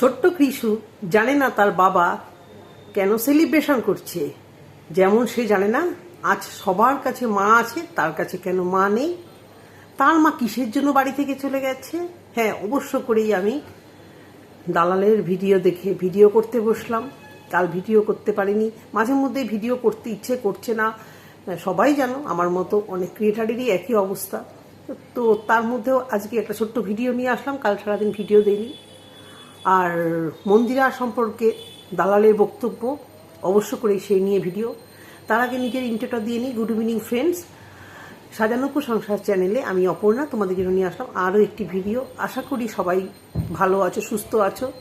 ছোট্ট কৃষু জানে না তার বাবা কেন সেলিব্রেশন করছে। যেমন সে জানে না, আজ সবার কাছে মা আছে, তার কাছে কেন মা নেই? তার মা কিসের জন্য বাড়ি থেকে চলে গেছে? হ্যাঁ অবশ্য করেই আমি দালালের ভিডিও দেখে ভিডিও করতে বসলাম। কাল ভিডিও করতে পারিনি। মাঝে মধ্যে ভিডিও করতে ইচ্ছে করছে না। সবাই জানো, আমার মতো অনেক ক্রিয়েটারেরই একই অবস্থা। তো তার মধ্যেও আজকে একটা ছোট্ট ভিডিও নিয়ে আসলাম। কাল সারাদিন ভিডিও দেইনি। আর মন্দিরা সম্পর্কে দালালের বক্তব্য অবশ্য করে সেই নিয়ে ভিডিও। তার আগে নিজের ইন্টারটা দিয়ে নিই গুড ইভিনিং ফ্রেন্ডস সাজানোপুর সংসার চ্যানেলে আমি অপর্ণা, তোমাদের জন্য নিয়ে আসলাম আরও একটি ভিডিও। আশা করি সবাই ভালো আছো, সুস্থ আছো।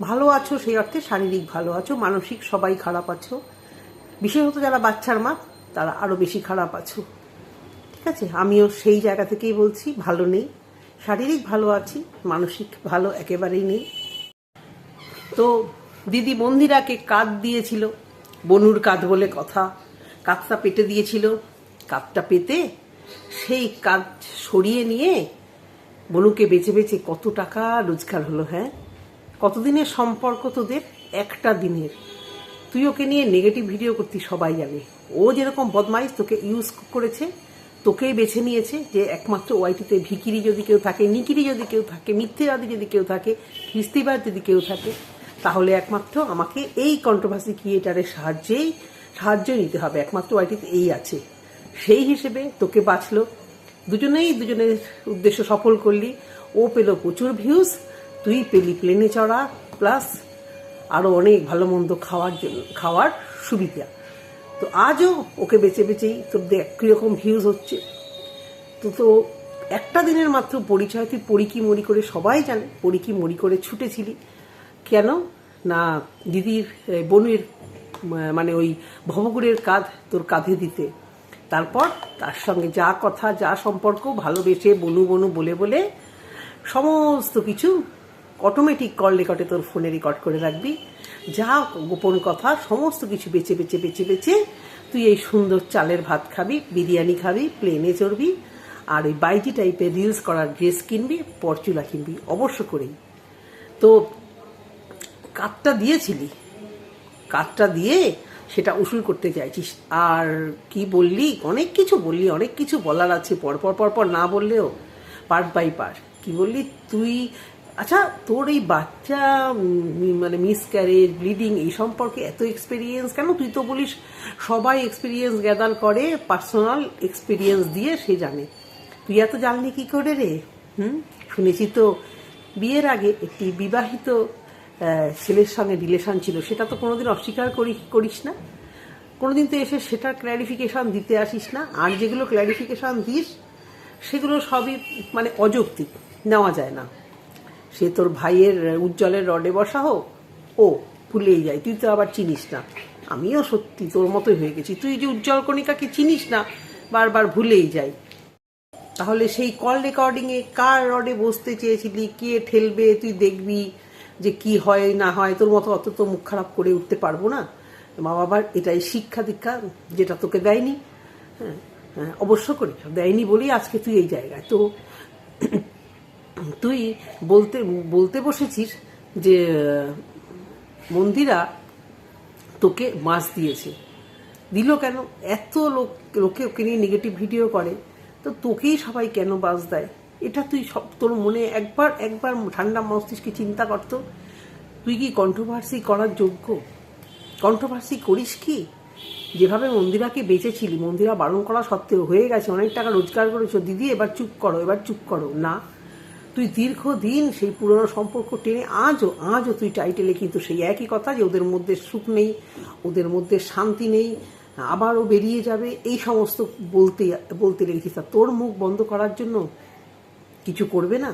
ভালো আছো সেই অর্থে শারীরিক ভালো আছো, মানসিক সবাই খারাপ আছো। বিশেষত যারা বাচ্চার মা, তারা আরও বেশি খারাপ আছো। ঠিক আছে, আমিও সেই জায়গা থেকেই বলছি, ভালো নেই। শারীরিক ভালো আছি, মানসিক ভালো একেবারেই নেই। তো দিদি মন্দিরাকে কাঁদ দিয়েছিল, বনুর কাঁধ বলে কথা। কাঁধটা পেতে দিয়েছিল। কাঁধটা পেতে সেই কাঁধ সরিয়ে নিয়ে বনুকে বেঁচে বেঁচে কত টাকা রোজগার হলো হ্যাঁ? কতদিনের সম্পর্ক তোদের? একটা দিনের। তুই ওকে নিয়ে নেগেটিভ ভিডিও করতি সবাই জানে। ও যেরকম বদমাইশ তোকে ইউজ করেছে, তোকেই বেছে নিয়েছে যে একমাত্র ওয়াইটিতে ভিকিরি যদি কেউ থাকে, নিকিরি যদি কেউ থাকে, মিথ্যেবাদী যদি কেউ থাকে খিস্তিবাদ যদি কেউ থাকে তাহলে একমাত্র আমাকে এই কন্ট্রোভার্সি ক্রিয়েটারের সাহায্যেই সাহায্য নিতে হবে। একমাত্র ওয়াইটিতে এই আছে। সেই হিসেবে তোকে বাঁচলো। দুজনেই দুজনের উদ্দেশ্য সফল করলি। ও পেল প্রচুর ভিউজ তুই পেলি প্লেনে চড়া প্লাস আরও অনেক ভালো মন্দ খাওয়ার জন্য, খাওয়ার সুবিধা। তো আজও ওকে বেছে বেছেই তোর দেখ কীরকম ভিউজ হচ্ছে। তো তো একটা দিনের মাত্র পরিচয়। তুই পরিকি মরি করে সবাই জানে পরিকি মরি করে ছুটেছিলি। কেন? না দিদির বোনের মানে ওই ভবগুড়ের কাঁধ তোর কাঁধে দিতে। তারপর তার সঙ্গে যা কথা, যা সম্পর্ক, ভালোবেসে বনু বনু বলে বলে সমস্ত কিছু অটোমেটিক কল রেকর্ডে তোর ফোনে রেকর্ড করে রাখবি। যা গোপন কথা, সমস্ত কিছু বেছে বেছে বেছে বেছে তুই এই সুন্দর চালের ভাত খাবি, বিরিয়ানি খাবি প্লেনে চড়বি আর ওই বাইজি টাইপের রিলস করার ড্রেস কিনবি, পরচুলা কিনবি, অবশ্য করেই। তো কাঠটা দিয়েছিলি? কাঠটা দিয়ে সেটা উসুল করতে চাইছিস। আর কি বললি? অনেক কিছু বললি, অনেক কিছু বলার আছে। পরপর পর পর পর না বললেও পার্ট বাই পার্ট। কি বললি? তুই আচ্ছা তোর এই বাচ্চা মানে মিসক্যারেজ ব্লিডিং এই সম্পর্কে এত এক্সপিরিয়েন্স কেন? তুই তো বলিস সবাই এক্সপিরিয়েন্স গ্যাদার করে পার্সোনাল এক্সপিরিয়েন্স দিয়ে সে জানে। তুই এত জানলি কি করে রে? হুম? শুনেছি তো বিয়ের আগে একটি বিবাহিত ছেলের সঙ্গে রিলেশন ছিল, সেটা তো কোনোদিন অস্বীকার করি করিস না। কোনোদিন তো এসে সেটার ক্ল্যারিফিকেশন দিতে আসিস না। আর যেগুলো ক্ল্যারিফিকেশন দিস, সেগুলো সবই মানে অযৌক্তিক, নেওয়া যায় না। সে তোর ভাইয়ের উজ্জ্বলের রডে বসা হোক, ও ভুলেই যায়, তুই তো আবার চিনিস না। আমিও সত্যি তোর মতোই হয়ে গেছি। তুই যে উজ্জ্বল কণিকাকে চিনিস না, বারবার ভুলেই যাই তাহলে সেই কল রেকর্ডিংয়ে কার রডে বসতে চেয়েছিলি, কে ঠেলবে, তুই দেখবি? যে কি হয়, না হয়, তোর মতো অত তো মুখ খারাপ করে উঠতে পারব না। মা বাবার এটাই শিক্ষা দীক্ষা, যেটা তোকে দেয়নি। হ্যাঁ হ্যাঁ অবশ্য করে, দেয়নি বলেই আজকে তুই এই জায়গায়। তো তুই বলতে বলতে বসেছিস যে, মন্দিরা তোকে মাছ দিয়েছে। দিল কেন? এত লোক, লোকে ওকে নিয়ে নেগেটিভ ভিডিও করে। তো তোকেই সবাই কেন বাস দেয়? এটা তুই সব, তোর মনে একবার একবার ঠান্ডা মস্তিষ্কে চিন্তা করতো তুই কি কন্ট্রোভার্সি করার যোগ্য? কন্ট্রোভার্সি করিস কি? যেভাবে মন্দিরাকে বেঁচেছিলি, মন্দিরা বারণ করা সত্ত্বেও হয়ে গেছে, অনেক টাকা রোজগার করেছ। দিদি, এবার চুপ করো, এবার চুপ করো। না, তুই দীর্ঘদিন সেই পুরনো সম্পর্ক টেনে আজও আজও তুই টাইটেলে কিন্তু সেই একই কথা যে ওদের মধ্যে সুখ নেই, ওদের মধ্যে শান্তি নেই, আবারও বেরিয়ে যাবে, এই সমস্ত বলতে বলতে লেগেছিস। তোর মুখ বন্ধ করার জন্য কিছু করবে না?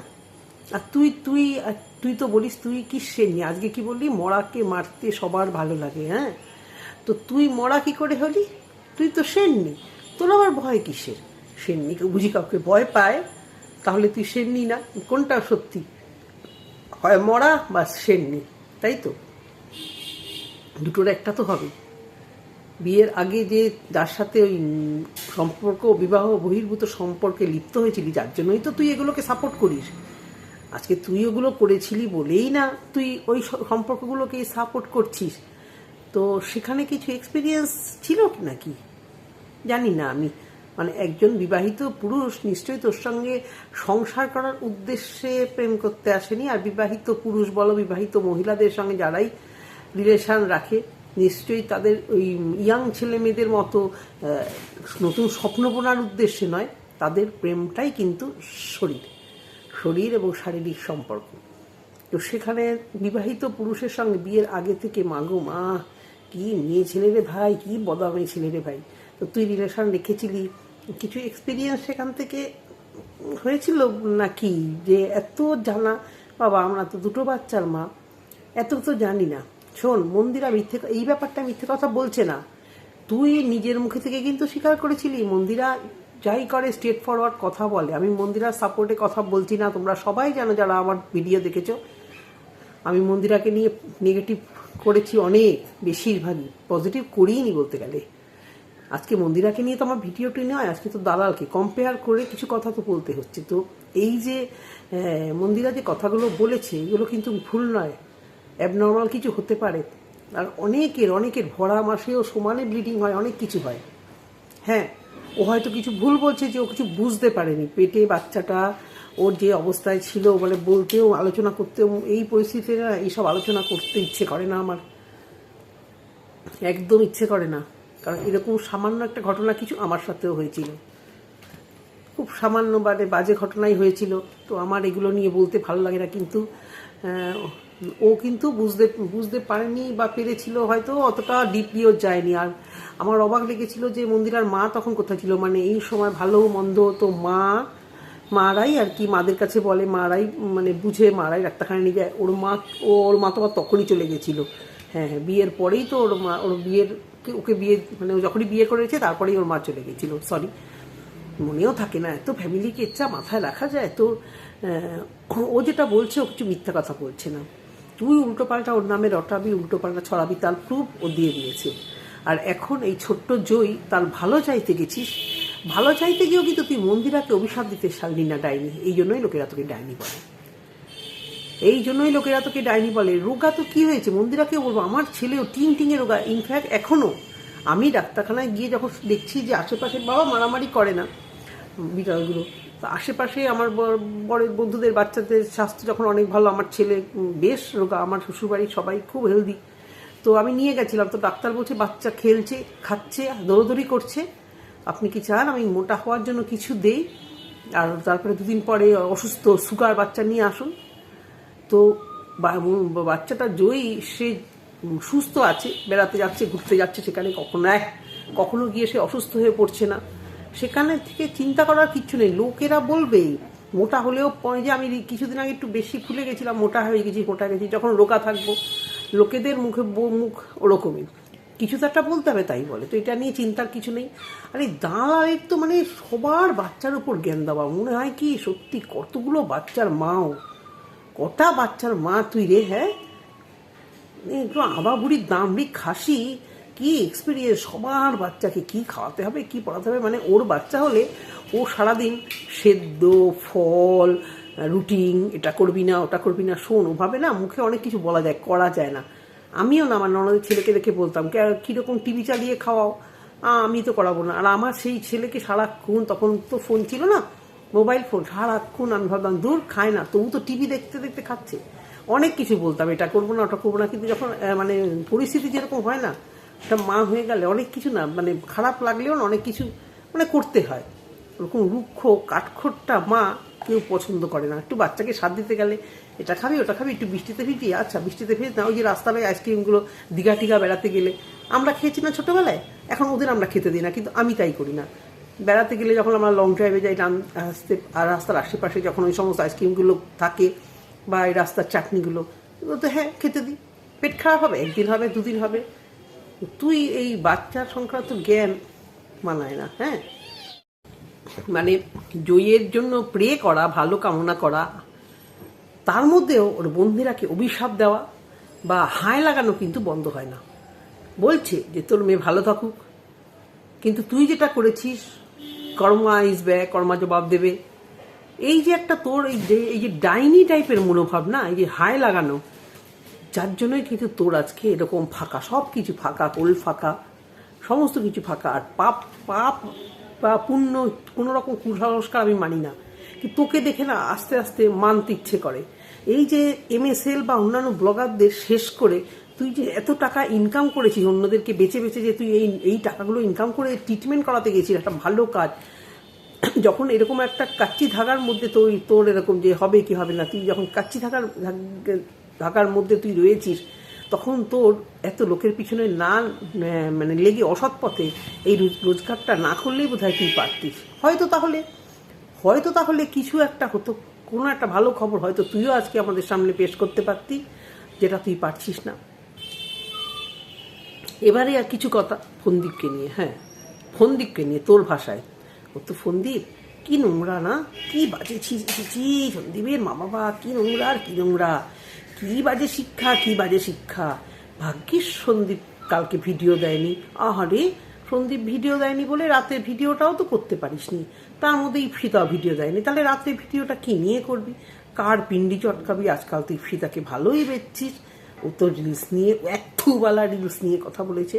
আর তুই তুই তুই তো বলিস, তুই কি সেনি আজকে কি বললি? মরাকে মারতে সবার ভালো লাগে হ্যাঁ? তো তুই মরা কি করে হলি? তুই তো সেননি তোর আবার ভয় কিসের? সেননি কেউ বুঝি কাউকে ভয় পায়, তাহলে তুই সেননি না। কোনটা সত্যি? হয় মরা বা সেননি তাই তো? দুটোর একটা তো হবে। বিয়ের আগে যে যার সাথে ওই সম্পর্ক, বিবাহ, বহির্ভূত সম্পর্কে লিপ্ত হয়েছিলি, যার জন্যই তো তুই এগুলোকে সাপোর্ট করিস। আজকে তুই ওগুলো করেছিলি বলেই না তুই ওই সম্পর্কগুলোকে সাপোর্ট করছিস। তো সেখানে কিছু এক্সপিরিয়েন্স ছিল কি নাকি? জানি না আমি। মানে একজন বিবাহিত পুরুষ নিশ্চয়ই তোর সঙ্গে সংসার করার উদ্দেশ্যে প্রেম করতে আসেনি, আর বিবাহিত পুরুষ বলো, বিবাহিত মহিলাদের সঙ্গে যারাই রিলেশন রাখে নিশ্চয়ই তাদের ওই ইয়াং ছেলে মেয়েদের মতো নতুন স্বপ্ন বোনার উদ্দেশ্যে নয়, তাদের প্রেমটাই কিন্তু শরীর। শরীর এবং শারীরিক সম্পর্ক। তো সেখানে বিবাহিত পুরুষের সঙ্গে বিয়ের আগে থেকে মাগো মা, কি মেয়ে ছেলে রে ভাই, কি বদামে ছেলে রে ভাই। তো তুই রিলেশন রেখেছিলি। কিছু এক্সপিরিয়েন্স সেখান থেকে হয়েছিল নাকি? যে এত জানা, বাবা, আমরা তো দুটো বাচ্চার মা, এত তো জানি না। শোন, মন্দিরা মিথ্যে এই ব্যাপারটা মিথ্যে কথা বলছে না। তুই নিজের মুখে থেকে কিন্তু স্বীকার করেছিলি। মন্দিরা যাই করে স্ট্রেট ফরওয়ার্ড কথা বলে। আমি মন্দিরার সাপোর্টে কথা বলছি না। তোমরা সবাই জানো যারা আমার ভিডিও দেখেছ। আমি মন্দিরাকে নিয়ে নেগেটিভ করেছি অনেক, বেশিরভাগই। পজিটিভ করিনি বলতে গেলে। আজকে মন্দিরাকে নিয়ে তো আমার ভিডিওটি নয়, আজকে তো দালালকে। কম্পেয়ার করে কিছু কথা তো বলতে হচ্ছে। তো এই যে মন্দিরা যে কথাগুলো বলেছে, এগুলো কিন্তু ভুল নয়। অ্যাবনর্মাল কিছু হতে পারে। আর অনেকের অনেকের ভরা মাসেও সমানে ব্লিডিং হয়, অনেক কিছু হয়। হ্যাঁ ও হয়তো কিছু ভুল বলছে যে ও কিছু বুঝতে পারেনি। পেটে বাচ্চাটা ওর যে অবস্থায় ছিল মানে বলতেও, আলোচনা করতেও, এই পরিস্থিতিতে না এইসব আলোচনা করতে ইচ্ছে করে না আমার। একদম ইচ্ছে করে না। কারণ এরকম সামান্য একটা ঘটনা কিছু আমার সাথেও হয়েছিল। খুব সামান্য বাদে বাজে ঘটনাই হয়েছিল। তো আমার এগুলো নিয়ে বলতে ভালো লাগে না, কিন্তু ও কিন্তু বুঝতে বুঝতে পারেনি বা পেরেছিল, হয়তো অতটা ডিপলিও যায়নি। আর আমার অবাক লেগেছিল যে মন্দিরার মা তখন কোথায় ছিল? মানে এই সময় ভালো মন্দ তো মা, মারাই আর কি মাদের কাছে বলে, মারাই মানে বুঝে, মারাই ডাক্তারখানে নিয়ে যায়। ওর মা ও ওর মা তো তখনই চলে গেছিল। হ্যাঁ হ্যাঁ বিয়ের পরেই তো ওর মা, ওর বিয়ের, ওকে বিয়ে মানে ও যখনই বিয়ে করেছে তারপরেই ওর মা চলে গেছিল। সরি মনেও থাকে না, এত ফ্যামিলিকে ইচ্ছা মাথায় রাখা যায়। তো ও যেটা বলছে ও কিছু মিথ্যা কথা বলছে না। তুই উল্টো পাল্টা ওর নামে রটাবি উল্টো পাল্টা ছড়াবি, তার প্রুফ ও দিয়ে দিয়েছে। আর এখন এই ছোট্ট জয় তার ভালো চাইতে গেছিস? ভালো চাইতে গিয়েও কিন্তু তুই মন্দিরাকে অভিশাপ দিতে শালনি না ডাইনি। এই জন্যই লোকেরা তোকে ডাইনি বলে। এই জন্যই লোকেরা তোকে ডাইনি বলে। রোগা তো কি হয়েছে? মন্দিরাকে বলব, আমার ছেলেও টিং টিঙে রোগা। ইনফ্যাক্ট এখনও আমি ডাক্তারখানায় গিয়ে যখন দেখছি যে আশেপাশে বাবা মারামারি করে না বিড়ালগুলো আশেপাশে আমার বড়- বন্ধুদের বাচ্চাদের স্বাস্থ্য যখন অনেক ভালো, আমার ছেলে বেশ রোগা, আমার শ্বশুরবাড়ির সবাই খুব হেলদি তো আমি নিয়ে গেছিলাম, তো ডাক্তার বলছে, বাচ্চা খেলছে, খাচ্ছে, দৌড়দৌড়ি করছে। আপনি কি চান? আমি মোটা হওয়ার জন্য কিছু দেই। আর তারপরে দুদিন পরে অসুস্থ, সুগার বাচ্চা নিয়ে আসুন। তো বাচ্চাটা জয়ী, সে সুস্থ আছে, বেড়াতে যাচ্ছে, ঘুরতে যাচ্ছে সেখানে কখনো এক, কখনো গিয়ে সে অসুস্থ হয়ে পড়ছে না। সেখানে থেকে চিন্তা করার কিচ্ছু নেই। লোকেরা বলবে, মোটা হলেও পরে যে আমি কিছুদিন আগে একটু বেশি ফুলে গেছিলাম, মোটা হয়ে গেছি, মোটা গেছি, যখন রোগা থাকব, লোকেদের মুখে মুখ ওরকমই। কিছু তো একটা বলতে হবে, তাই বলে। তো এটা নিয়ে চিন্তার কিছু নেই। আর এই তো মানে সবার বাচ্চার উপর জ্ঞান দেওয়া। মনে হয় কি, সত্যি কতগুলো বাচ্চার মাও, কটা বাচ্চার মা তুই রে হ্যাঁ? একটু আবা বুড়ির দামড়ি খাসি। কি এক্সপিরিয়েন্স সবার বাচ্চাকে কি খাওয়াতে হবে, কি পড়াতে হবে? মানে ওর বাচ্চা হলে ও সারাদিন সেদ্ধ, ফল, রুটিন, এটা করবি না, ওটা করবি না, শোন, ওভাবে না মুখে অনেক কিছু বলা যায়, করা যায় না। আমিও না, আমার ননদের ছেলেকে দেখে বলতাম, "কে- কীরকম টিভি চালিয়ে খাওয়াও? আমি তো করাবো না। আর আমার সেই ছেলেকে সারাক্ষণ, তখন তো ফোন ছিল না মোবাইল ফোন সারাক্ষণ আমি ভাবতাম দূর খায় না। তবু তো টিভি দেখতে দেখতে খাচ্ছে। অনেক কিছু বলতাম, এটা করব না, ওটা করব না। কিন্তু যখন মানে পরিস্থিতি যেরকম হয় না একটা মা হয়ে গেলে অনেক কিছু না মানে খারাপ লাগলেও না অনেক কিছু মানে করতে হয়। ওরকম রুক্ষ, কাঠখোট্টা মা কেউ পছন্দ করে না। একটু বাচ্চাকে স্বাদ দিতে গেলে এটা খাবি, ওটা খাবি, একটু বৃষ্টিতে ভিজি আচ্ছা বৃষ্টিতে ভিজ না, ওই যে রাস্তায় আইসক্রিমগুলো দীঘা টিঘা বেড়াতে গেলে। আমরা খেয়েছি না ছোটোবেলায়, এখন ওদের আমরা খেতে দিই না, কিন্তু আমি তাই করি না। বেড়াতে গেলে যখন আমরা লং ড্রাইভে যাই রান আসতে আর রাস্তার আশেপাশে যখন ওই সমস্ত আইসক্রিমগুলো থাকে বা এই রাস্তার চাটনিগুলো, তো হ্যাঁ খেতে দিই। পেট খারাপ হবে, একদিন হবে, দুদিন হবে। তুই এই বাচ্চা সংক্রান্ত জ্ঞান মানায় না হ্যাঁ? মানে জয়ের জন্য প্রে করা, ভালো কামনা করা, তার মধ্যেও ওর বন্ধুরাকে অভিশাপ দেওয়া বা হায় লাগানো কিন্তু বন্ধ হয় না। বলছে যে, তোর মেয়ে ভালো থাকুক। কিন্তু তুই যেটা করেছিস, কর্মা ইজ ব্যয় কর্মা জবাব দেবে। এই যে একটা তোর, এই যে এই যে ডাইনি টাইপের মনোভাব না, এই যে হায় লাগানো যার জন্যই কিন্তু তোর আজকে এরকম ফাঁকা, সব কিছু ফাঁকা কোল ফাঁকা, সমস্ত কিছু ফাঁকা। আর পাপ পাপ বা পুণ্য, কোনো রকম কুসংস্কার আমি মানি না। কিন্তু তোকে দেখে না আস্তে আস্তে মানতে ইচ্ছে করে। এই যে এমএসএল বা অন্যান্য ব্লগারদের শেষ করে তুই যে এত টাকা ইনকাম করেছিস অন্যদেরকে বেছে বেছে যে তুই এই এই টাকাগুলো ইনকাম করে ট্রিটমেন্ট করাতে গেছিস, একটা ভালো কাজ। যখন এরকম একটা কাচ্চি ধাগার মধ্যে তোর তোর এরকম যে হবে কি হবে না, তুই যখন কাচ্চি ধাগার ধাগার মধ্যে তুই রয়েছিস তখন তোর এত লোকের পিছনে না মানে লেগে অসৎ পথে এই রোজগারটা না করলেই বোধহয় তুই পারতিস। হয়তো তাহলে হয়তো তাহলে কিছু একটা হতো কোনো একটা ভালো খবর হয়তো তুইও আজকে আমাদের সামনে পেশ করতে পারতি যেটা তুই পারছিস না। এবারে আর কিছু কথা ফন্দীপকে নিয়ে হ্যাঁ ফন্দীপকে নিয়ে তোর ভাষায়। ও তো ফন্দীপ কি নোংরা না কি বাজে ছি, ছি সন্দীপের মা বাবা কি নোংরা আর কি নোংরা। কি বাজে শিক্ষা, কি বাজে শিক্ষা? ভাগ্যিস সন্দীপ কালকে ভিডিও দেয়নি। আহারে, সন্দীপ ভিডিও দেয়নি বলে রাতের ভিডিওটাও তো করতে পারিসনি। তার মধ্যে ইফিতা ভিডিও দেয়নি। তাহলে রাতের ভিডিওটা কি নিয়ে করবি? কার পিন্ডি চটকাবি? আজকাল তুই ইফিতাকে ভালোই বেচছিস। ও তো রিলস নিয়ে ও এক থুবালা রিলস নিয়ে কথা বলেছে।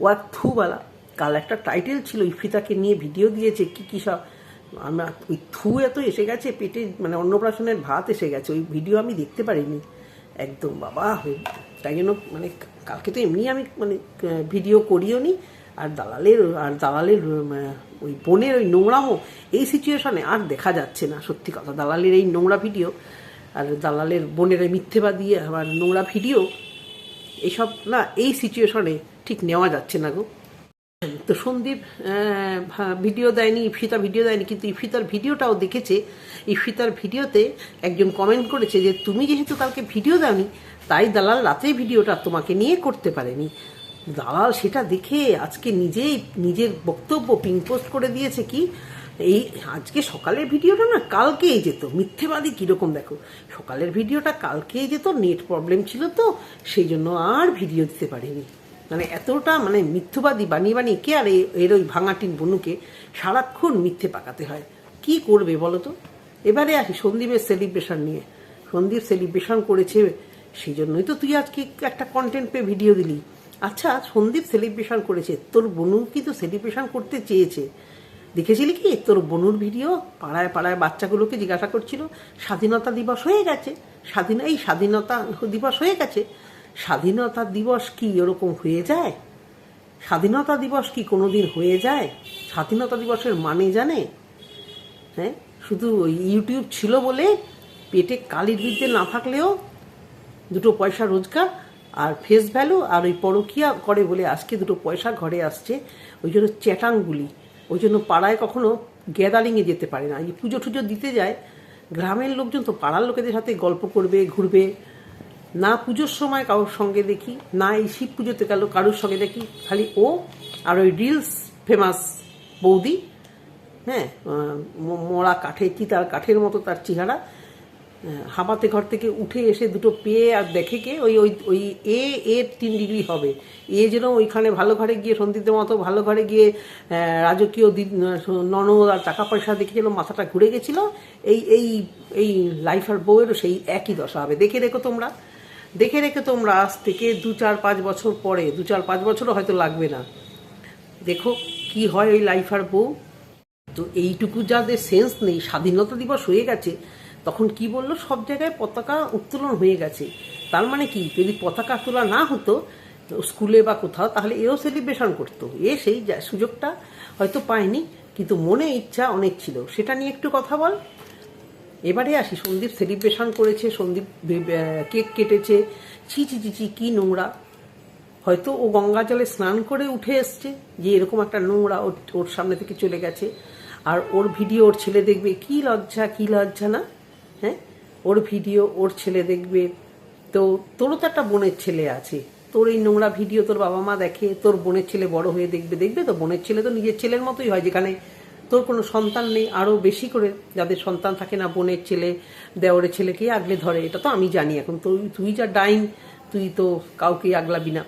ও এক থুবালা কাল একটা টাইটেল ছিল ইফিতাকে নিয়ে ভিডিও দিয়েছে। কি কি সব, আমার ওই থু এত এসে গেছে, পেটে মানে অন্নপ্রাশনের ভাত এসে গেছে। ওই ভিডিও আমি দেখতে পারিনি। একদম, বাবা তাই জন্য মানে কালকে তো এমনি আমি মানে ভিডিও করিও নি। আর দালালের আর দালালের ওই বোনের ওই নোংরামো, এই সিচুয়েশনে আর দেখা যাচ্ছে না, সত্যি কথা। দালালের এই নোংরা ভিডিও আর দালালের বোনের এই মিথ্যেবাদী আবার নোংরা ভিডিও এসব না, এই সিচুয়েশনে ঠিক নেওয়া যাচ্ছে না গো। তো সন্দীপ ভিডিও দেয়নি ইফিতা ভিডিও দেয়নি, কিন্তু ইফিতার ভিডিওটাও দেখেছে। ইফিতার ভিডিওতে একজন কমেন্ট করেছে যে, তুমি যেহেতু কালকে ভিডিও দাওনি, তাই দালাল রাতে ভিডিওটা তোমাকে নিয়ে করতে পারেনি। দালাল সেটা দেখে আজকে নিজেই নিজের বক্তব্য পিং পোস্ট করে দিয়েছে কি, এই আজকে সকালের ভিডিওটা না কালকেই যেত। মিথ্যেবাদী কীরকম দেখো? সকালের ভিডিওটা কালকেই যেত নেট প্রবলেম ছিল তো, সেই জন্য আর ভিডিও দিতে পারিনি। মানে এতটা মানে মিথ্যবাদী বানিয়ে বানিয়ে কে আর এর ওই ভাঙাটির বনুকে সারাক্ষণ মিথ্যে পাকাতে হয়? কি করবে বলো তো? এবারে আসি সন্দীপের সেলিব্রেশন নিয়ে। সন্দীপ সেলিব্রেশন করেছে সেই জন্যই তো তুই আজকে একটা কন্টেন্ট পেয়ে ভিডিও দিলি। আচ্ছা সন্দীপ সেলিব্রেশন করেছে, তোর বনু কি তো সেলিব্রেশন করতে চেয়েছে? দেখেছিলি কি? তোর বনুর ভিডিও পাড়ায় পাড়ায় বাচ্চাগুলোকে জিজ্ঞাসা করছিল, স্বাধীনতা দিবস হয়ে গেছে। স্বাধীন এই স্বাধীনতা দিবস হয়ে গেছে। স্বাধীনতা দিবস কি এরকম হয়ে যায়? স্বাধীনতা দিবস কি কোনোদিন হয়ে যায়? স্বাধীনতা দিবসের মানে জানে? হ্যাঁ? শুধু ইউটিউব ছিল বলে পেটে কালির বিদ্যে না থাকলেও দুটো পয়সা রোজগার আর ফেস ভ্যালু আর ওই পরকিয়া করে বলে আজকে দুটো পয়সা ঘরে আসছে, ওই জন্য চ্যাটাংগুলি, ওই জন্য পাড়ায় কখনো গ্যাদারিংয়ে যেতে পারে না। এই পুজো টুজো দিতে যায়, গ্রামের লোকজন তো পাড়ার লোকেদের সাথে গল্প করবে, ঘুরবে না পুজোর সময় কারোর সঙ্গে দেখি না এই শিব পুজোতে গেল কারোর সঙ্গে দেখি খালি ও আর ওই রিলস ফেমাস বৌদি হ্যাঁ আহ, ম- মরা কাঠের চিতার কাঠের মতো তার চেহারা হামাতে ঘর থেকে উঠে এসে দুটো পেয়ে আর দেখে কে? ওই ওই ওই এ এর তিন ডিগ্রি হবে। এ যেন ওইখানে ভালো ঘরে গিয়ে সন্দীপের মতো ভালো ঘরে গিয়ে রাজকীয় ননদ আর টাকা পয়সা দেখেছিল মাথাটা ঘুরে গেছিল। এই এই এই লাইফ আর বউয়েরও সেই একই দশা হবে। দেখে রেখো তোমরা। দেখে রেখে তোমরা আজ থেকে দু চার পাঁচ বছর পরে, দু চার পাঁচ বছরও হয়তো লাগবে না। দেখো কি হয় ওই লাইফ আর বউ। তো এইটুকু যাদের সেন্স নেই, স্বাধীনতা দিবস হয়ে গেছে, তখন কি বলল? সব জায়গায় পতাকা উত্তোলন হয়ে গেছে। তার মানে কি? যদি পতাকা তোলা না হতো স্কুলে বা কোথাও, তাহলে এও সেলিব্রেশন করতো। এ সেই সুযোগটা হয়তো পায়নি, কিন্তু মনে ইচ্ছা অনেক ছিল। সেটা নিয়ে একটু কথা বল। এবারে আসি, সন্দীপ সেলিব্রেশন করেছে, সন্দীপ কেক কেটেছে। ছি ছি ছি ছি, কি নোংরা। হয়তো ও গঙ্গা জলে স্নান করে উঠে এসছে, যে এরকম একটা নোংরা ওর সামনে থেকে চলে গেছে। আর ওর ভিডিও ওর ছেলে দেখবে, কি লজ্জা কি লজ্জা না? হ্যাঁ? ওর ভিডিও ওর ছেলে দেখবে। তো তোরও তো একটা বোনের ছেলে আছে। তোর এই নোংরা ভিডিও তোর বাবা মা দেখে, তোর বোনের ছেলে বড় হয়ে দেখবে। দেখবে তো, বোনের ছেলে তো নিজের ছেলের মতোই হয়, যেখানে তোর কোনো সন্তান নেই আরও বেশি করে যাদের সন্তান থাকে না, বোনের ছেলে, দেওরের ছেলেকে আগলে ধরে, এটা তো আমি জানি। এখন তুই তুই যা ডাইন, তুই তো কাউকে আগলাবি না।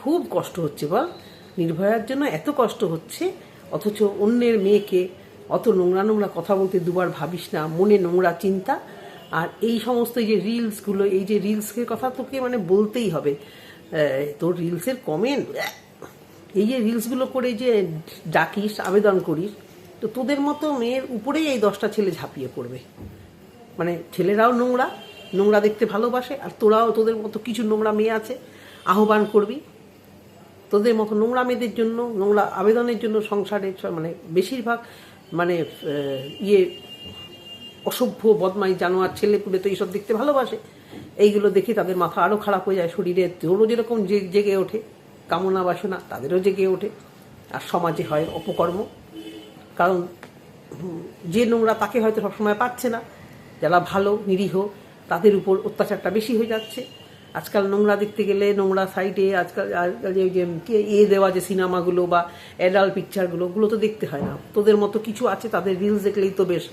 খুব কষ্ট হচ্ছে বল। নির্ভয়ার জন্য এত কষ্ট হচ্ছে, অথচ অন্যের মেয়েকে অত নোংরা নোংরা কথা বলতে দুবার ভাবিস না, মনে নোংরা চিন্তা। আর এই সমস্ত যে রিলসগুলো, এই যে রিলসের কথা তোকে মানে বলতেই হবে। তোর রিলসের কমেন্ট, এই যে রিলসগুলো করে যে ডাকিস, আবেদন করিস তো তোদের মতো মেয়ের উপরেই এই দশটা ছেলে ঝাঁপিয়ে পড়বে। মানে ছেলেরাও নোংরা নোংরা দেখতে ভালোবাসে, আর তোরাও তোদের মতো কিছু নোংরা মেয়ে আছে, আহ্বান করবি। তোদের মতো নোংরা মেয়েদের জন্য, নোংরা আবেদনের জন্য সংসারের স- মানে বেশিরভাগ মানে ইয়ে অসভ্য বদমাই জানোয়ার ছেলে পুলে তো এইসব দেখতে ভালোবাসে। এইগুলো দেখে তাদের মাথা আরও খারাপ হয়ে যায় শরীরে। তোরও যেরকম জেগে ওঠে, কামনা বাসনা, তাদেরও জেগে ওঠে। আর সমাজে হয় অপকর্ম। কারণ যে নোংরা তাকে হয়তো সবসময় পাচ্ছে না। যারা ভালো, নিরীহ, তাদের উপর অত্যাচারটা বেশি হয়ে যাচ্ছে। আজকাল নোংরা দেখতে গেলে নোংরা সাইডে আজকাল যে যে এ দেওয়া যে সিনেমাগুলো বা অ্যাডাল্ট পিকচারগুলো ওগুলো তো দেখতে হয় না। তোদের মতো কিছু আছে, তাদের রিলস দেখলেই তো বেশ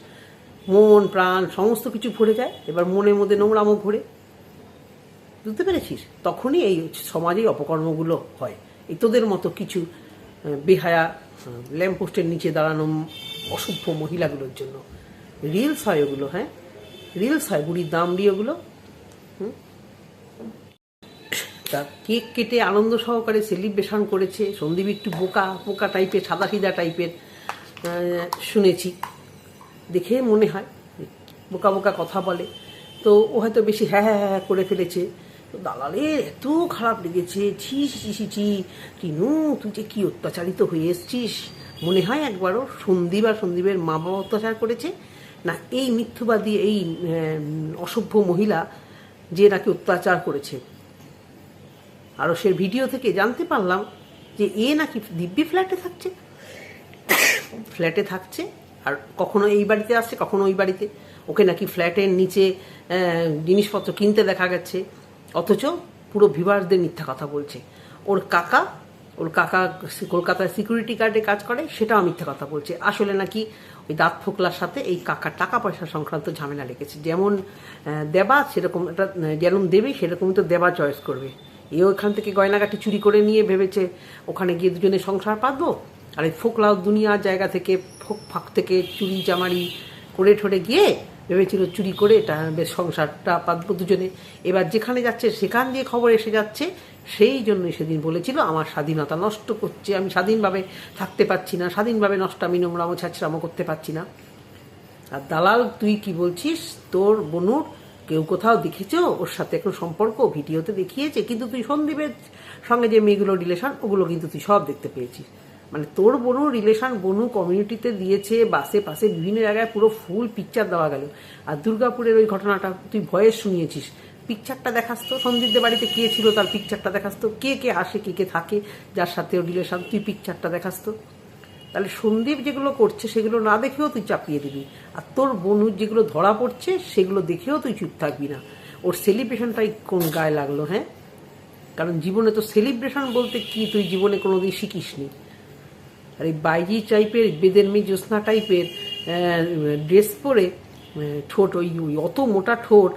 মন, প্রাণ, সমস্ত কিছু ভরে যায়। এবার মনের মধ্যে নোংরামো ভরে বুঝতে পেরেছিস? তখনই এই সমাজে অপকর্মগুলো হয়। এই তোদের মতো কিছু বেহায়া ল্যাম্পপোস্টের নিচে দাঁড়ানো অসভ্য মহিলাগুলোর জন্য। রিলস হয় ওগুলো হ্যাঁ? রিলস হয় বুড়ির দাম দিয়ে ওগুলো? তা কেক কেটে আনন্দ সহকারে সেলিব্রেশন করেছে। সন্দীপ একটু বোকা বোকা টাইপের সাদা সিধা টাইপের শুনেছি। দেখে মনে হয়, বোকা বোকা কথা বলে। তো ও হয়তো বেশি হ্যাঁ হ্যাঁ হ্যাঁ করে ফেলেছে। তো দালালের এত খারাপ লেগেছে। ছি ছি ছি ছি টিনু, তুই যে কি অত্যাচারিত হয়ে এসছিস? মনে হয় একবারও সন্দীপ আর সন্দীপের মা বাবা অত্যাচার করেছে? না, এই মিথ্যবাদী, এই অসভ্য মহিলা যে নাকি অত্যাচার করেছে। আরও সে ভিডিও থেকে জানতে পারলাম যে এ নাকি দিব্যি ফ্ল্যাটে থাকছে। ফ্ল্যাটে থাকছে আর কখনো এই বাড়িতে আসছে, কখনো ওই বাড়িতে। ওকে নাকি ফ্ল্যাটের নিচে জিনিসপত্র কিনতে দেখা গেছে। অথচ পুরো ভিভার্সদের মিথ্যা কথা বলছে। ওর কাকা ওর কাকা কলকাতায় সিকিউরিটি গার্ডে কাজ করে সেটাও মিথ্যা কথা বলছে। আসলে নাকি ওই দাঁত ফোকলার সাথে এই কাকার টাকা পয়সা সংক্রান্ত ঝামেলা লেগেছে। যেমন দেবা সেরকম আহ, যেমন দেবে সেরকমই তো দেবা চয়েস করবে। এ ওখান থেকে গয়নাগাটি চুরি করে নিয়ে ভেবেছে ওখানে গিয়ে দুজনে সংসার পাতবো? আর এই ফোকলাও দুনিয়ার জায়গা থেকে ফোক ফাঁক থেকে চুরি জামারি করে ঠরে গিয়ে ভেবেছিল চুরি করে এটা বেশ সংসারটা পাতবো দুজনে। এবার যেখানে যাচ্ছে, সেখান দিয়ে খবর এসে যাচ্ছে, সেই জন্যই সেদিন বলেছিল, আমার স্বাধীনতা নষ্ট করছে, আমি স্বাধীনভাবে থাকতে পারছি না, স্বাধীনভাবে নষ্ট আমি নোংরামো ছাছরামো করতে পারছি না। আর দালাল, তুই কি বলছিস? তোর বনুর কেউ কোথাও দেখেছ? ওর সাথে এখন সম্পর্ক, ভিডিওতে দেখিয়েছে, কিন্তু তুই সন্দীপের সঙ্গে যে মেয়েগুলো রিলেশন ওগুলো কিন্তু তুই সব দেখতে পেয়েছিস। মানে তোর বনু রিলেশন বনু কমিউনিটিতে দিয়েছে, বাসে পাশে বিভিন্ন জায়গায় পুরো ফুল পিকচার দেওয়া গেল। আর দুর্গাপুরের ওই ঘটনাটা তুই ভয়েস শুনিয়েছিস। পিকচারটা দেখাস তো। সন্দীপদের বাড়িতে কে ছিল তার পিকচারটা দেখাস তো? কে কে আসে, কে কে থাকে? যার সাথে ওর রিলেশন তুই পিকচারটা দেখাস তো? তাহলে সন্দীপ যেগুলো করছে, সেগুলো না দেখেও তুই চাপিয়ে দিবি। আর তোর বনুর যেগুলো ধরা পড়ছে, সেগুলো দেখেও তুই চুপ থাকবি না। ওর সেলিব্রেশনটাই কোন গায়ে লাগল হ্যাঁ? কারণ জীবনে তো সেলিব্রেশন বলতে কি তুই জীবনে কোনোদিন শিখিসনি। আর এই বাইজি টাইপের বেদের মেয়ে জ্যোৎস্না টাইপের ড্রেস পরে ঠোঁট, ওই ওই অত মোটা ঠোঁট,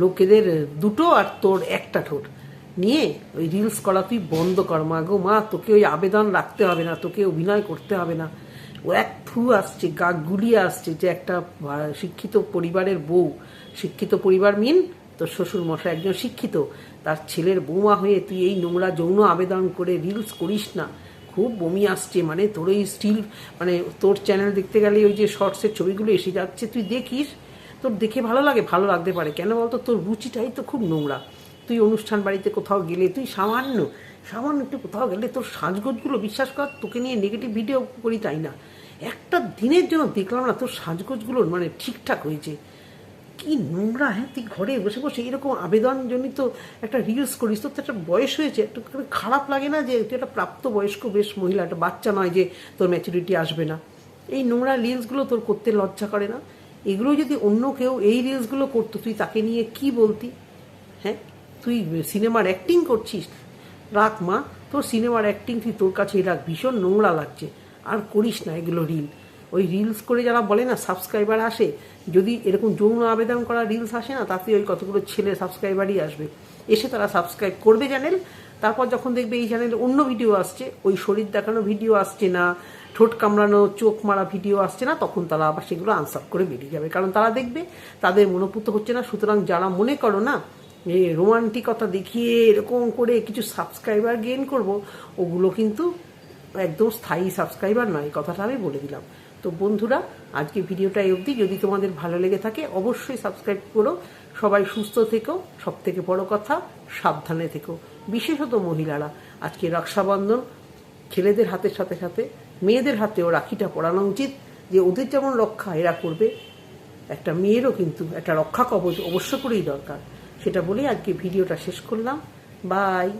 লোকেদের দুটো আর তোর একটা ঠোঁট। নিয়ে ওই রিলস করা, তুই বন্ধ কর, মা গো, মা, তোকে ওই আবেদন রাখতে হবে না, তোকে অভিনয় করতে হবে না। ও এক থু আসছে, গা গুলিয়ে আসছে যে একটা শিক্ষিত পরিবারের বউ। শিক্ষিত পরিবার মিন তোর শ্বশুর মশাই একজন শিক্ষিত। তার ছেলের বৌমা হয়ে তুই এই নোংরা যৌন আবেদন করে রিলস করিস না। খুব বমি আসছে মানে তোর ওই স্টিল মানে তোর চ্যানেল দেখতে গেলে ওই যে শর্টসের ছবিগুলো এসে যাচ্ছে, তুই দেখিস, তোর দেখে ভালো লাগে, ভালো লাগতে পারে। কেন বলতো, তোর রুচিটাই তো খুব নোংরা। তুই অনুষ্ঠান বাড়িতে কোথাও গেলে, তুই সামান্য সামান্য একটু কোথাও গেলে তোর সাজগোজগুলো বিশ্বাস কর, তোকে নিয়ে নেগেটিভ ভিডিও করি তাই না। একটা দিনের জন্য দেখলাম না, তোর সাজগোজগুলোর মানে ঠিকঠাক হয়েছে। কি নোংরা হ্যাঁ তুই ঘরে বসে বসে এরকম আবেদনজনিত একটা রিলস করিস, তোর তো একটা বয়স হয়েছে, একটু খারাপ লাগে না যে তুই একটা প্রাপ্ত বয়স্ক বেশ মহিলা, একটা বাচ্চা নয় যে তোর ম্যাচুরিটি আসবে না। এই নোংরা রিলসগুলো তোর করতে লজ্জা করে না। এগুলো যদি অন্য কেউ এই রিলসগুলো করতো, তুই তাকে নিয়ে কি বলতি? হ্যাঁ তুই সিনেমার অ্যাক্টিং করছিস? রাখ মা, তোর সিনেমার অ্যাক্টিং তুই তোর কাছেই রাখ, ভীষণ নোংরা লাগছে। আর করিস না এগুলো রিল ওই রিলস করে যারা বলে না সাবস্ক্রাইবার আসে, যদি এরকম যৌন আবেদন করা রিলস আসে না, তাতে ওই কতগুলো ছেলে সাবস্ক্রাইবারই আসবে। এসে তারা সাবস্ক্রাইব করবে চ্যানেল তারপর যখন দেখবে এই চ্যানেলে অন্য ভিডিও আসছে, ওই শরীর দেখানো ভিডিও আসছে না, ঠোঁট কামড়ানো, চোখ মারা ভিডিও আসছে না, তখন তারা আবার সেগুলো আনসার করে বেরিয়ে যাবে। কারণ তারা দেখবে তাদের মনোপুত হচ্ছে না, সুতরাং যারা মনে করো না যে রোমান্টিকতা দেখিয়ে এরকম করে কিছু সাবস্ক্রাইবার গেইন করব, ওগুলো কিন্তু একদম স্থায়ী সাবস্ক্রাইবার নয় কথাটা আমি বলে দিলাম। তো বন্ধুরা, আজকে ভিডিওটা অবধি। যদি তোমাদের ভালো লেগে থাকে, অবশ্যই সাবস্ক্রাইব করো। সবাই সুস্থ থেকো। সব থেকে বড় কথা, সাবধানে থেকো। বিশেষত মহিলারা। আজকে রক্ষাবন্ধন, ছেলেদের হাতের সাথে সাথে, মেয়েদের হাতেও রাখিটা পরানো উচিত যে ওদের যেমন রক্ষা, এরা করবে। একটা মেয়েরও কিন্তু একটা রক্ষা কবচ অবশ্য করেই দরকার। সেটা বলেই আজকে ভিডিওটা শেষ করলাম। বাই